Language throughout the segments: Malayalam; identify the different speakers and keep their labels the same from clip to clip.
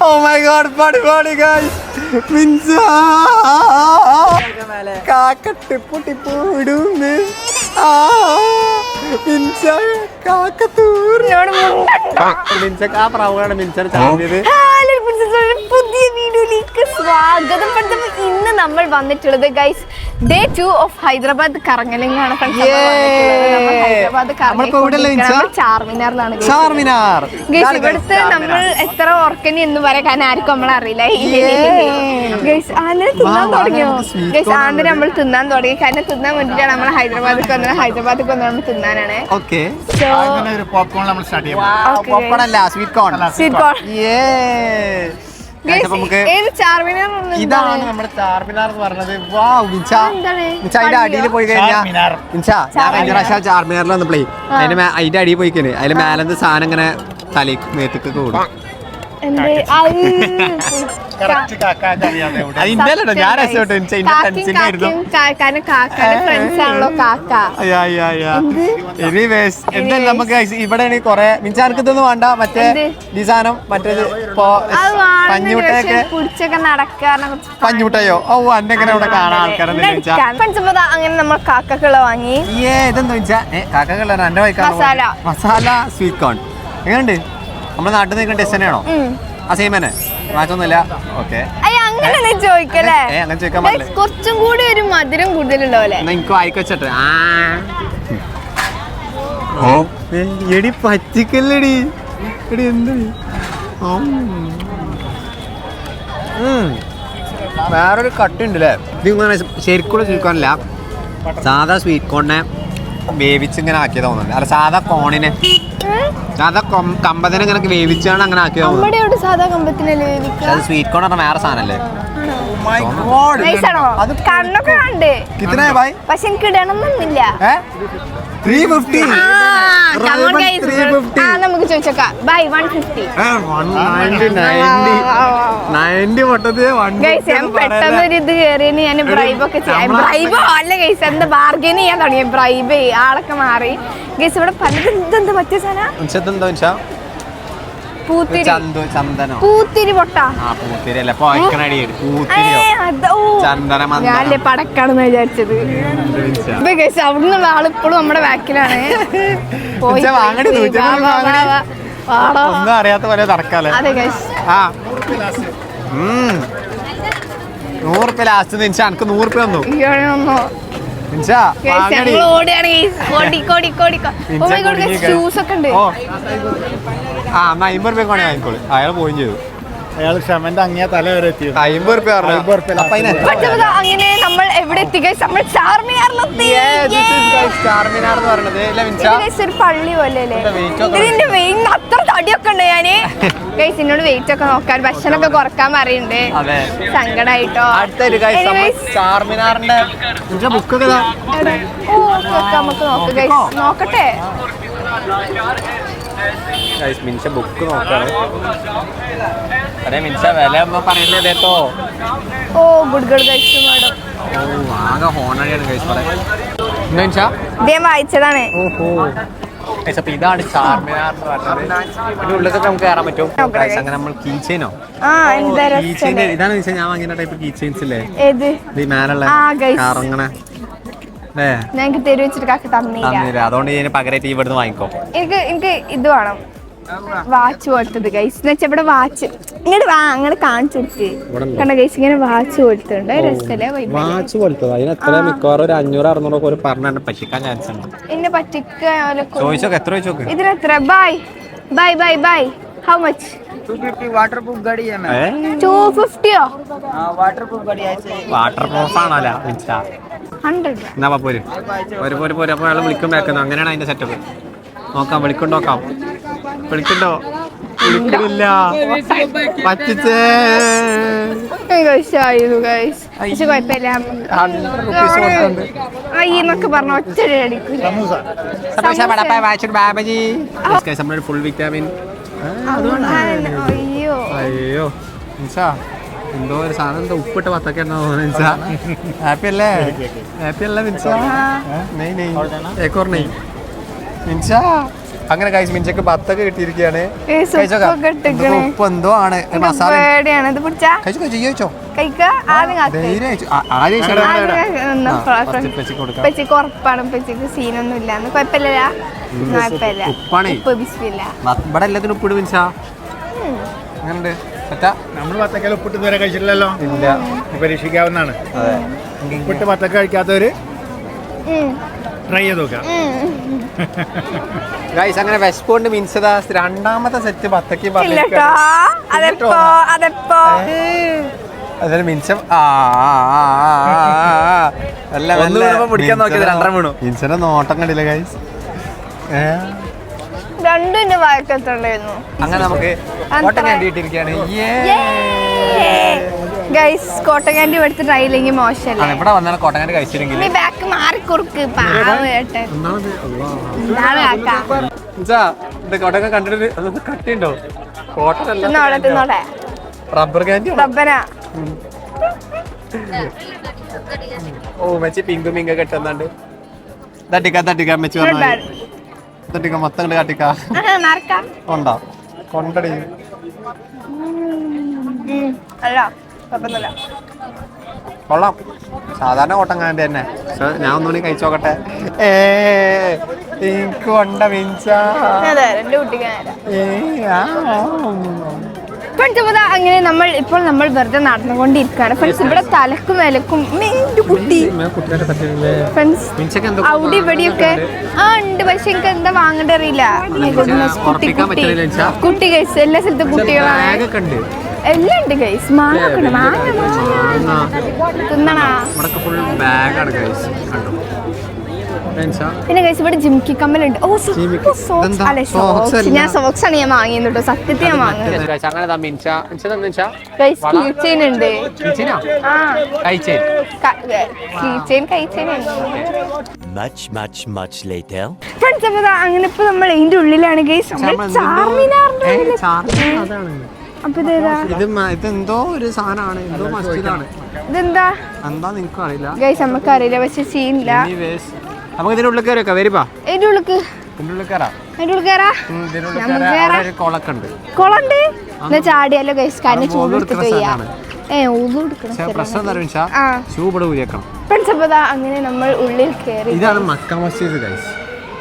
Speaker 1: ഓ മൈ ഗോഡ് പടി പടി ഗൈസ് മിൻസ കാക്ക ടിപ്പു ടിപ്പു ഇടുന്ന്. ആ മിൻസ കാക്ക തൂറി മിൻസ ആ പ്രാവാണ് മിൻസ ചാടിയത്
Speaker 2: വീഡിയോയിലേക്ക് സ്വാഗതം. പഠിത്തം ഇന്ന് നമ്മൾ വന്നിട്ടുള്ളത് guys day two of Hyderabad നമ്മൾ ഹൈദരാബാദ്. ചാർമിനാറിലാണ്
Speaker 1: ചാർമിനാർ.
Speaker 2: ഗൈസ് ഇവിടുത്തെ നമ്മൾ എത്ര ഓർക്കനി എന്ന് പറയാൻ കാരണം ആർക്കും നമ്മൾ അറിയില്ല. ഗൈസ് ആന്ധ്ര തിന്നാൻ തുടങ്ങിയോ? ഗൈസ് ആന്ധ്ര നമ്മൾ തിന്നാൻ തുടങ്ങി. കാരണം തിന്നാൻ വേണ്ടിയിട്ടാണ് നമ്മൾ ഹൈദരാബാദ് വന്നത് ഹൈദരാബാദ് വന്നത് നമ്മൾ തിന്നാനാണ്.
Speaker 1: ഓക്കെ
Speaker 2: സോ
Speaker 3: അങ്ങനെ ഒരു പോപ്കോൺ നമ്മൾ സ്റ്റാർട്ട് ചെയ്യാം
Speaker 1: സ്വീറ്റ് കോൺ
Speaker 2: സ്വീറ്റ് കോൺ
Speaker 1: ഇതാണ് നമ്മുടെ ചാർമിനാർ എന്ന് പറഞ്ഞത് വാ? അതിന്റെ അടിയിൽ പോയി കഴിഞ്ഞാൽ. ഞാൻ കഴിഞ്ഞ പ്രാവശ്യം ചാർമിനാറിൽ വന്നപ്പോഴേ അതിന്റെ അതിന്റെ അടിയിൽ പോയിക്കണ് അതിന്റെ മേലത്തെ സാധനം ഇങ്ങനെ തലക്ക് മേത്തേക്ക് കൂടും
Speaker 2: എന്ത്? അത്
Speaker 3: കറക്റ്റ് കാക്കാന്റെ അറിയാതെ ഇവിടെ.
Speaker 1: അത് ഇന്റെ അല്ലട്ടോ ഞാൻ ആയിരുന്നു. എന്തായാലും നമുക്ക് ഇവിടെ കൊറേ മിൻസ എനിക്ക് ഇതൊന്നും വേണ്ട. മറ്റേ? ഈ സാധനം മറ്റേത് പഞ്ഞുമുട്ടയൊക്കെ
Speaker 2: കുടിച്ചൊക്കെ നടക്കാറ്
Speaker 1: പഞ്ഞുമുട്ടയോ ഓ അന്നെങ്ങനെ ഇവിടെ കാണാൻ ആൾക്കാരെന്ന്
Speaker 2: അങ്ങനെ നമ്മൾ കാക്കക്കുള്ള വാങ്ങി.
Speaker 1: ഏ ഇതെന്താ വെച്ചാ ഏ കാക്കകള എന്റെ
Speaker 2: മസാല.
Speaker 1: മസാല സ്വീറ്റ് കോൺ എങ്ങനെയുണ്ട്? നമ്മുടെ നാട്ടിൽ നിൽക്കുന്ന ടെസ്റ്റ് തന്നെയാണോ. ആ സെയിം തന്നെ മാറ്റൊന്നുമില്ല. ഓക്കെ.
Speaker 2: അയ്യ അങ്ങനെ നീ ചോദിക്കല്ലേ
Speaker 1: അങ്ങനെ ചോദിക്കാൻ പറ്റില്ല
Speaker 2: കുറച്ചും കൂടി ഒരു മധുരം കൂടുതലുള്ള
Speaker 1: പോലെ എനിക്ക് വായിക്കൊച്ചട്ടെ ആ. എടി പറ്റിക്കല്ലടി. എടി എന്ത്? വേറൊരു കട്ടുണ്ടല്ലേ? അല്ലേ ഇത് ഇങ്ങനെ ശരിക്കുള്ള കോണില്ല സാധാ സ്വീറ്റ് കോണിനെ വേവിച്ച് ഇങ്ങനെ ആക്കിയതാ തോന്നുന്നുണ്ട്. അല്ല സാധാ കോണിനെ സാധാ കമ്പത്തിനെ ഇങ്ങനെ വേവിച്ചാണ് അങ്ങനെ ആക്കിയത്
Speaker 2: സാധാ കമ്പത്തിനല്ലേ
Speaker 1: അത് സ്വീറ്റ് കോൺ പറഞ്ഞ വേറെ സാധനല്ലേ
Speaker 2: Nice ആണോ?
Speaker 1: അത്
Speaker 2: കണ്ണൊക്കെ കണ്ട്. പക്ഷെ എനിക്ക് ഇടണമെന്നില്ല
Speaker 1: ത്രീ ഫിഫ്റ്റി
Speaker 2: നമുക്ക് ചോദിച്ചേക്കാം. ബൈ വൺ ഫിഫ്റ്റി നയന്റി ഞാൻ പെട്ടെന്ന് ഒരു ഇത് കയറിയതിന് ഞാൻ ബ്രൈബ് ഒക്കെ ചെയ്യാം. ബ്രൈബോ അല്ല ഗൈസ് എന്താ ബാർഗൈൻ ചെയ്യാൻ തുടങ്ങി? ബ്രൈബ് ആളൊക്കെ മാറി. ഗൈസ് ഇവിടെ പലതും ഇതെന്താ? പറ്റിയ സാധനം? പൂത്തിരി.
Speaker 1: ചന്ദനോ?
Speaker 2: പൂത്തിരി പൊട്ട.
Speaker 1: പൂത്തിരി അല്ല? പോയ്ക്കണടി പൂത്തിരിയോ? ചന്ദന മന്ദനം.
Speaker 2: ഞാനല്ലേ പടക്കാണെന്ന് വിചാരിച്ചത്. അവിടുന്നുള്ള ആൾ ഇപ്പോഴും നമ്മുടെ ബാക്കിലാണ്.
Speaker 1: ഒന്നും അറിയാത്ത പോലെ നടക്കാല്ലേ ആ. നൂറുപ്യ ലാസ്റ്റ് നിമിഷം എനിക്ക് നൂറുപ്യ തന്നു. ആ എന്നാ അമ്പത് വേണേ വാങ്ങിക്കോളൂ. അയാൾ പോയി ചെയ്തു.
Speaker 3: അയാൾ ക്ഷമന്റെ അങ്ങേ തല വരെ എത്തി.
Speaker 1: അമ്പത് റുപ്യ
Speaker 3: അമ്പത് റുപ്യ?
Speaker 2: പക്ഷേ അങ്ങനെ നമ്മൾ എവിടെ എത്തി ഗൈസ് നമ്മൾ ചാർമിനാറിലെത്തി
Speaker 1: Yeah, this is guys Charminar എന്ന്
Speaker 2: ഒരു പള്ളി പോലെ അല്ലേ
Speaker 1: ഇതിന്റെ
Speaker 2: അത്ര തടിയൊക്കെ ഉണ്ട് ഞാൻ. ഗൈസ് എന്നോട് വെയിറ്റ് ഒക്കെ നോക്കാൻ ഭക്ഷണമൊക്കെ കുറയ്ക്കാൻ പറയുന്നുണ്ട്
Speaker 1: അതെ.
Speaker 2: സങ്കടായിട്ടോ?
Speaker 1: ചാർമിനാറിന്റെ
Speaker 2: നമുക്ക് നോക്കാം ഗൈസ് നോക്കട്ടെ?
Speaker 1: ഗൈസ് മിൻഷ ബുക്ക് നോക്കാണ് അതെ മിൻഷ വില പറയുന്നത് കേട്ടോ
Speaker 2: ഓ ഗുഡ് ഗുഡ് ഗൈസ് മാഡം
Speaker 1: ഓ ആകെ ഹോണടിയാണ് ഗൈസ് പറയാൻ എന്താ മിൻസ
Speaker 2: ഇദ്ദേഹം വായിച്ചതാണ്.
Speaker 1: ഓഹോ. അപ്പൊ ഇതാണ് ചാർമിനാർ എന്ന് പറഞ്ഞത്. അതിന്റെ ഉള്ളിലൊക്കെ നമുക്ക് കയറാൻ പറ്റും. അങ്ങനെ നമ്മൾ കീ ചെയിനോ കീ ചെയിൻ ഇതാണ് ഞാൻ വാങ്ങിയ ടൈപ്പ് കീ ചെയിൻസ് ഇല്ലേ? മേലുള്ള
Speaker 2: ആ, guys.
Speaker 1: കറങ്ങണ അല്ലേ
Speaker 2: ഞങ്ങൾക്ക് തെരുവ് വെച്ചിട്ട് കാക്ക തന്നില്ല
Speaker 1: തന്നില്ല അതുകൊണ്ട് ഇതിന് പകരമായിട്ട് ഈ ഇവിടുന്ന് വാങ്ങിക്കോ
Speaker 2: എനിക്ക് എനിക്ക് ഇത് വേണം വാച്ച് പോലത്തത് ഗൈസ് എന്ന് വെച്ചാൽ ഇവിടെ വാച്ച് ഇങ്ങോട്ട് വാ അങ്ങനെ കാണിച്ചു കൊടുക്ക്
Speaker 1: ഇവിടെ ഉണ്ടോ?
Speaker 2: കണ്ട ഗൈസ് ഇങ്ങനെ വാച്ച് പോലത്തുണ്ട് രസല്ലേ vibe അല്ലേ?
Speaker 1: വാച്ച് പോലത്തെ അതിന് എത്ര മിക്കവാറും ഒരു അഞ്ഞൂറ് അറുന്നൂറ് ഒരു പറഞ്ഞാൽ പറ്റിക്കാൻ ചാൻസ് ഉണ്ട്
Speaker 2: എന്നെ പറ്റിക്കാലോ
Speaker 1: ചോദിച്ചോക്കെ എത്ര ചോദിച്ചോക്ക്
Speaker 2: ഇതിനെത്ര bye bye bye bye how much
Speaker 4: 250 waterproof गाड़ी है मैम
Speaker 2: ടു ഫിഫ്റ്റിയോ
Speaker 4: हाँ वाटरप्रूफ गाड़ी ऐसे
Speaker 1: വാട്ടർ പ്രൂഫ് ആണല്ലോ മിൻസ
Speaker 2: ഹൺഡ്രഡ്
Speaker 1: എന്നാ പോരും. പോര് പോര് പോര്. അപ്പോൾ അയാൾ വിളിക്കും വേക്കുന്നു അങ്ങനെയാണ് അതിന്റെ സെറ്റപ്പ് നോക്കാം വിളിക്കും നോക്കാം. വിളിക്കണ്ടോ? വിളിക്കണില്ല പറ്റിച്ചേ. ഫുൾ വിറ്റാമിൻ
Speaker 2: അയ്യോ.
Speaker 1: അയ്യോ. എന്തോ ഒരു സാധനം എന്താ ഉപ്പിട്ട് നിൻസ. ഹാപ്പി അല്ലേ? ഹാപ്പി അല്ല? നിൻസ. നെയ് മിൻസ അങ്ങനെ കഴിച്ച് മിൻസക്ക് ബത്തൊക്കെ കിട്ടിയിരിക്കുകയാണ്. ഉപ്പ് എന്തോ ആണ്. മസാല.
Speaker 2: ഇത് പിടിച്ചാ
Speaker 1: കഴിച്ചു ഉപ്പാണേ.
Speaker 2: ഉപ്പ് ബിസ്മില്ല
Speaker 1: ബ- ഇവിടെ എല്ലാത്തിനും ഉപ്പിട് അങ്ങനുണ്ട് പറ്റാ
Speaker 3: നമ്മൾ പത്തക്കൽ ഉപ്പിട്ട് ഇതുവരെ കഴിച്ചിട്ടില്ലല്ലോ.
Speaker 1: ഇല്ല.
Speaker 3: പരീക്ഷിക്കാവുന്നതാണ്.
Speaker 1: അതെ.
Speaker 3: ഉപ്പിട്ട് വത്തക്ക കഴിക്കാത്തവര് ട്രൈ ചെയ്ത് നോക്കാം.
Speaker 1: ഗൈസ് അങ്ങനെ വെസ്പോണ്ട് മീൻസ് രണ്ടാമത്തെ സെറ്റ് ബത്തക്ക്
Speaker 2: ഇല്ലട്ടോ. അതെപ്പോ? അതെപ്പോ?
Speaker 1: അതിന് മിൻസം. അല്ല,
Speaker 5: പിടിക്കാൻ നോക്കിയത് രണ്ടര വീണു.
Speaker 1: മിൻസന്റെ നോട്ടം കണ്ടില്ല ഗൈസ്
Speaker 2: രണ്ടും വായക്കത്തുണ്ടായിരുന്നു
Speaker 1: അങ്ങനെ നമുക്ക്
Speaker 2: അത്ര-
Speaker 1: ഓട്ടം കണ്ടിട്ടിരിക്കുകയാണ്
Speaker 2: ഗൈസ് കോട്ടൻ കാൻഡി എടുത്ത് ട്രൈ ഇല്ലെങ്കിൽ മോശമല്ലേ
Speaker 1: ഇവിടെ വന്നാൽ കോട്ടങ്ങാണ്ട് കഴിച്ചില്ലെങ്കിൽ
Speaker 2: നീ ബാക്ക് മാറിക്കുറുക്ക് പാവം ഏട്ടൻ. എന്താണ് കാക്ക?
Speaker 1: കോട്ടൊക്കെ കണ്ടിട്ട് കട്ടിയുണ്ടോ കോട്ടനല്ല റബ്ബർ കാൻഡി
Speaker 2: റബ്ബനാ
Speaker 1: ഓ മച്ചി പിങ്ക് മിങ്ക കെട്ടുന്നുണ്ട് തട്ടിക്ക തട്ടിക്ക മെച്ചി
Speaker 2: Not
Speaker 1: തട്ടിക്ക മൊത്തം കണ്ട്. കട്ടിക്ക ഉണ്ടോ കൊണ്ടടി കൊള്ളാം. സാധാരണ ഓട്ടങ്ങാണ്ട് തന്നെ. പക്ഷെ ഞാൻ ഒന്നുകൂടി കഴിച്ചു നോക്കട്ടെ. ഏ എനിക്ക് കൊണ്ട മിഞ്ച. ഏ, ആ.
Speaker 2: ഫ്രണ്ട്സ് അപ്പോൾ അങ്ങനെ നമ്മൾ ഇപ്പോൾ നമ്മൾ വെറുതെ നടന്നുകൊണ്ടിരിക്കുകയാണ്. ഫ്രണ്ട്സ് ഇവിടെ തലക്കും വിലക്കും എന്റെ കുട്ടി. ഫ്രണ്ട്സ് അവിടെ ഇവിടെയൊക്കെ ആ ഉണ്ട്. പക്ഷെ എനിക്ക് എന്താ വാങ്ങേണ്ട അറിയില്ല. കുട്ടി
Speaker 1: കൈസ്
Speaker 2: കുട്ടി. കുട്ടി ഗൈസ് എല്ലാ സ്ഥലത്തും കുട്ടികളാണ്. എല്ലാം ഉണ്ട് ഗൈസ് മാങ്ങ. തിന്നണാ?
Speaker 1: കഴിച്ച്
Speaker 2: പിന്നെ ഗൈസ് ഇവിടെ ജിംകി കമ്മലുണ്ട്. ഓ. സോക്സ്? അല്ലെ സോക്സ്. ഞാൻ സോക്സ് ആണ് ഞാൻ വാങ്ങിയത് കേട്ടോ. സത്യത്തിൽ ഞാൻ
Speaker 1: കഴിച്ചേ
Speaker 5: much
Speaker 2: ഫ്രണ്ട്സ് അപ്പൊ അങ്ങനെ ഇപ്പൊ നമ്മൾ ഇതിന്റെ ഉള്ളിലാണ് ഗൈസ് ചാർമിനാറിന്റെ അപ്പൊ
Speaker 1: ഇതെന്തോ ഒരു സാധനമാണ്. എന്തോ മസ്ജിദാണ്.
Speaker 2: ഇതെന്താ?
Speaker 1: എന്താ നിനക്കും അറിയില്ല
Speaker 2: ഗൈസ് നമുക്ക് അറിയില്ല പക്ഷെ സീനില്ല
Speaker 1: നമുക്ക് ഇതിന്റെ ഉള്ളിൽ കയറിയൊക്കെ വരിപ്പാ
Speaker 2: അതിന്റെ ഉള്ളിക്ക്.
Speaker 1: ഇതിന്റെ ഉള്ളിൽ കയറാം.
Speaker 2: അതിന്റെ ഉള്ളിൽ കയറാ.
Speaker 1: ഉം, ഇതിന്റെ ഉള്ളിൽ
Speaker 2: നമുക്ക്
Speaker 1: കയറാം.
Speaker 2: കയറാം.
Speaker 1: അവിടെ ഒരു കുളമൊക്കെ ഉണ്ട്
Speaker 2: കൊളണ്ട് എന്നാ ചാടിയാലോ ഗൈസ്
Speaker 1: അത്
Speaker 2: ചൂട്
Speaker 1: ഓൽ
Speaker 2: എടുത്തിട്ട്
Speaker 1: എടുക്കുന്ന
Speaker 2: ചെയ്യാം. ഏ ഊതു കൊടുക്കണം
Speaker 1: പക്ഷേ പ്രശ്നം എന്താ വെച്ചാൽ
Speaker 2: ആ.
Speaker 1: ഷൂ ഇവിടെ ഊരിയേക്കണം
Speaker 2: ദാ അങ്ങനെ നമ്മൾ ഉള്ളിൽ കയറി.
Speaker 1: ഇതാണ് മക്ക മസ്ജിദ് ഗൈസ്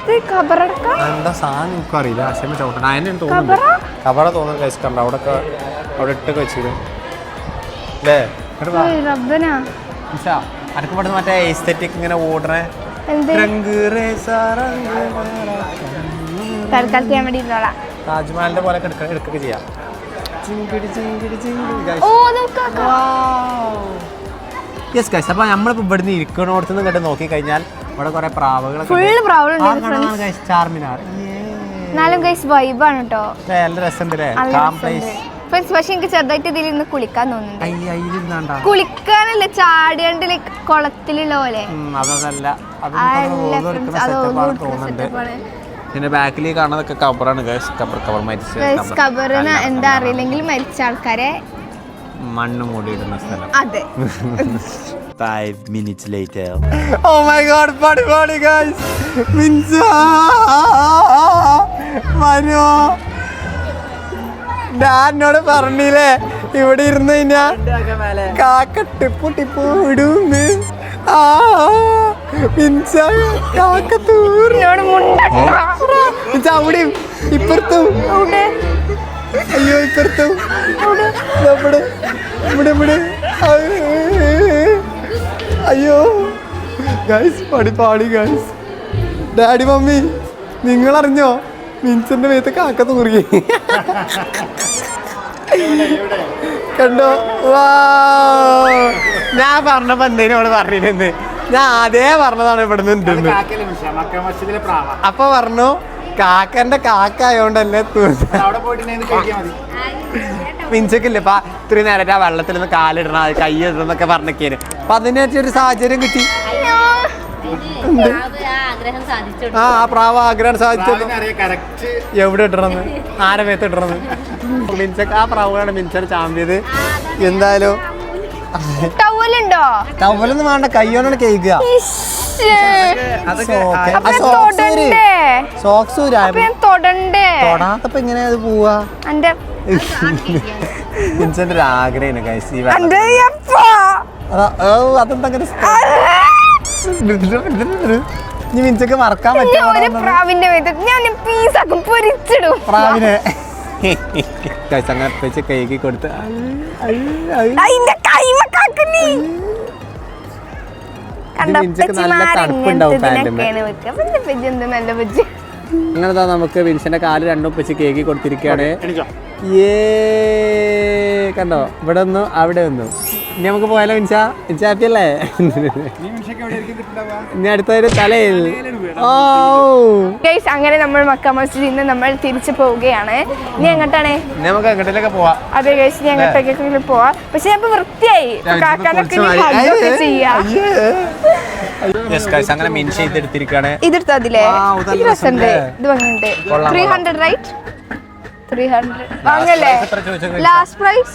Speaker 2: ഇത് കബറടക്ക?
Speaker 1: എന്താ സാധനം എനിക്കും അറിയില്ല അശമ ചവിട്ടണം അതിനെ
Speaker 2: കബറ
Speaker 1: തോന്നുന്നു. കബറ? തോന്നുന്നു ഗൈസ് കണ്ട? അവിടെ അവിടെ ഇട്ടൊക്കെ വെച്ചിരുന്നു അല്ലേ?
Speaker 2: റബ്ബനാ.
Speaker 1: അനക്ക് ഇവിടുന്ന് മറ്റേ എസ്തെറ്റിക് ഇങ്ങനെ ഓടണേ
Speaker 2: തൽക്കാലത്ത് ഞാൻ വേണ്ടി ഇരുന്നോളാം.
Speaker 1: താജ്മഹലിന്റെ പോലെ എടുക്ക എടുക്കൊക്കെ ചെയ്യാം. യെസ് ഗൈസ് അപ്പോൾ നമ്മളിപ്പോൾ ഇവിടുന്ന് ഇരിക്കണോടത്ത് നിന്ന് ഇങ്ങോട്ട് നോക്കി കഴിഞ്ഞാൽ ഇവിടെ കുറേ പ്രാവുകളൊക്കെ ചാർമിനാർ
Speaker 2: എന്നാലും ഗൈസ് വൈബാണ് കേട്ടോ
Speaker 1: നല്ല രസമുണ്ട് അല്ലേ
Speaker 2: നല്ല
Speaker 1: കാം പ്ലേസ്
Speaker 2: ഫ്രണ്ട്സ് പക്ഷെ എനിക്ക് ചെറുതായിട്ട് ഇതിൽ കുളിക്കാൻ തോന്നുന്നുണ്ട്. കുളിക്കാനല്ല ചാടിയാണ്ട് ലൈക്ക് കുളത്തിലുള്ള പോലെ.
Speaker 1: അതല്ല അത്
Speaker 2: ഫ്രണ്ട്സ് അത്
Speaker 1: സെറ്റപ്പാണ് തോന്നുന്നുണ്ട്. പിന്നെ ബാക്കിൽ കാണുന്നതൊക്കെ കബറാണ് കബർ കബർ മരിച്ച.
Speaker 2: കബറിന് എന്താ അറിയില്ലെങ്കിൽ മരിച്ച ആൾക്കാരെ
Speaker 1: മണ്ണ് മൂടിയിടുന്ന സ്ഥലം.
Speaker 2: അതെ.
Speaker 5: Five minutes later.
Speaker 1: Oh my god പാടി പാടി ഗൈസ് മിൻസ. മനോ എന്നോട് പറഞ്ഞില്ലേ? ഇവിടെ ഇരുന്ന് കഴിഞ്ഞാ കാക്ക ടിപ്പു ടിപ്പു ഇടുന്ന് ആ മിൻസ കാക്ക തൂറി. മിൻസ അവിടെയും ഇപ്പുറത്തും. അയ്യോ ഇപ്പുറത്തും. ഇവിടെ. ഇവിടെ ഇവിടെ. അയ്യോ. ഗൈസ് പടി പാടി ഗൈസ് ഡാഡി മമ്മി നിങ്ങൾ മിൻസന്റെ മേത്ത് കാക്ക തൂറി കണ്ടോ? വാ. ഞാൻ പറഞ്ഞപ്പോ എന്തേലും അവൾ ഞാൻ അതേ പറഞ്ഞതാണ് ഇവിടെ നിന്ന്
Speaker 3: മക്ക മസ്ജിദിലെ പ്രാവ.
Speaker 1: അപ്പൊ പറഞ്ഞു കാക്കന്റെ കാക്ക ആയോണ്ടല്ലേ
Speaker 3: മിൻസക്കില്ലേ അപ്പൊ
Speaker 1: മിഞ്ചക്കില്ലേ ഇപ്പൊ ഇത്രയും നേരത്തെ ആ വെള്ളത്തിൽ നിന്ന് കാലിടണം കൈ ഇടണം എന്നൊക്കെ പറഞ്ഞൊക്കെയാണ്. അപ്പൊ അതിനൊരു സാഹചര്യം കിട്ടി. ആ ആ പ്രാവ ആഗ്രഹം സാധിച്ചല്ലോ
Speaker 3: അറിയാം കറക്റ്റ്
Speaker 1: എവിടെ ഇടണമെന്ന് ആരെ മേത്ത് ഇടണമെന്ന് മിഞ്ചക്ക് ആ പ്രാവുകളാണ് മിഞ്ചർ ചാമ്പ്യത് എന്തായാലും
Speaker 2: ടവലുണ്ടോ?
Speaker 1: ടവലൊന്നും വേണ്ട കൈയോണ്ടാണ് കേൾക്കുക. സോക്സ് തൊടാത്തപ്പോ അത് പോവാ? ഒരു ആഗ്രഹമാണ് അതെന്താ ഇനി മിൻസക്ക് മറക്കാൻ പ്രാവിനെ. കൈക്ക് കൊടുത്ത്. നല്ല തണുപ്പുണ്ടാവും അങ്ങനെ നമുക്ക് വിൻസന്റെ കാൽ രണ്ടും വെച്ച് കേക്ക് കൊടുത്തിരിക്കുകയാണ്. ഏ കണ്ടോ? ഇവിടെ ഒന്നു അവിടെ ഒന്നു ഇനി നമുക്ക് പോയാലോ മിൻഷ? മിൻഷ ഹാപ്പി അല്ലേ? ഇനി അടുത്തൊരു തലയിൽ. ഓ.
Speaker 2: ഗൈസ് അങ്ങനെ നമ്മൾ മക്ക മസ്ജിദിൽ നിന്ന് നമ്മൾ തിരിച്ചു പോവുകയാണ്. ഇനി എങ്ങോട്ടാണ്?
Speaker 1: ഇനി നമുക്ക് അങ്ങോട്ടേക്ക് പോവാ.
Speaker 2: അതെ ഗൈസ് ഇനി അങ്ങോട്ടേക്ക് പോവാ. പക്ഷെ ഞാൻ വൃത്തിയായി. കാക്കാനൊക്കെ ചെയ്യാം.
Speaker 1: അങ്ങനെ മിൻ ചെയ്തെടുത്തിരിക്കുകയാണ്
Speaker 2: ഇതെടുത്തോ അതില്ലേ
Speaker 1: Wow, ഇത്.
Speaker 2: ഭംഗിയുണ്ട്.
Speaker 1: Three
Speaker 2: hundred right three hundred വാങ്ങല്ലേ
Speaker 1: price എത്ര ചോദിച്ചത് കഴിച്ചാ?
Speaker 2: ലാസ്റ്റ് പ്രൈസ്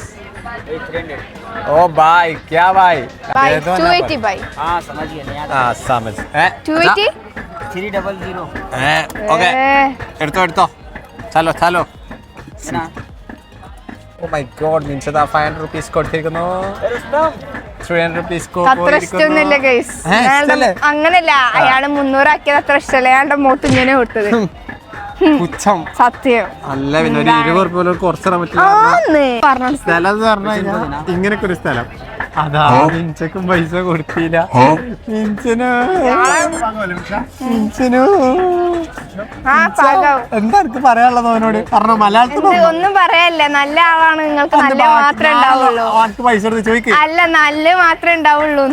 Speaker 1: ഓ ബായ് ക്യാ bye
Speaker 2: bye
Speaker 1: they though
Speaker 2: to
Speaker 1: ना
Speaker 2: എയ്റ്റി ബൈ
Speaker 4: हाँ समझ गया नहीं
Speaker 1: ആ സമജ് ഏ
Speaker 2: two eighty
Speaker 4: three double zero
Speaker 1: ഏ ഓക്കേ എടുത്തോ എടുത്തോ ചലോ ചലോ ഓ മൈ ഗോഡ് മീൻസ് അതാ ഫൈവ് ഹൺഡ്രഡ് റുപ്പീസ് കൊടുത്തിരിക്കുന്നു ത്രീ ഹൺഡ്രഡ് റുപ്പീസ്
Speaker 2: അത്ര ഇഷ്ടമൊന്നുമില്ല ഗൈസ്
Speaker 1: ഏ, ഇഷ്ടല്ലേ?
Speaker 2: അങ്ങനല്ല അയാള് മുന്നൂറാക്കിയത് അത്ര ഇഷ്ടമല്ല അയാളുടെ മുഖത്ത് ഇങ്ങനെ വിട്ടത്
Speaker 1: പുച്ഛം.
Speaker 2: സത്യം.
Speaker 1: അല്ല പിന്നെ ഒരു ഇരുപത് പോലെ പോലും കുറച്ചിടാൻ പറ്റില്ല.
Speaker 2: ആന്ന്. പറഞ്ഞു
Speaker 1: സ്ഥലം എന്ന് പറഞ്ഞു കഴിഞ്ഞാൽ ഇങ്ങനൊക്കെ ഒരു സ്ഥലം. അതാ മിഞ്ചക്കും പൈസ കൊടുത്തില്ല. മിഞ്ചനോ മിഞ്ചനോ എന്താ എനിക്ക് പറയാനുള്ളത് അവനോട്? പറഞ്ഞു മലയാളത്തിൽ
Speaker 2: ഒന്നും പറയല്ല. നല്ല ആളാണ്. നിങ്ങൾക്ക് നല്ല മാത്രമേ ഉണ്ടാവുള്ളൂ.
Speaker 1: പൈസ കൊടുത്ത് ചോദിക്കും?
Speaker 2: അല്ല നല്ല മാത്രമേ ഉണ്ടാവുള്ളൂ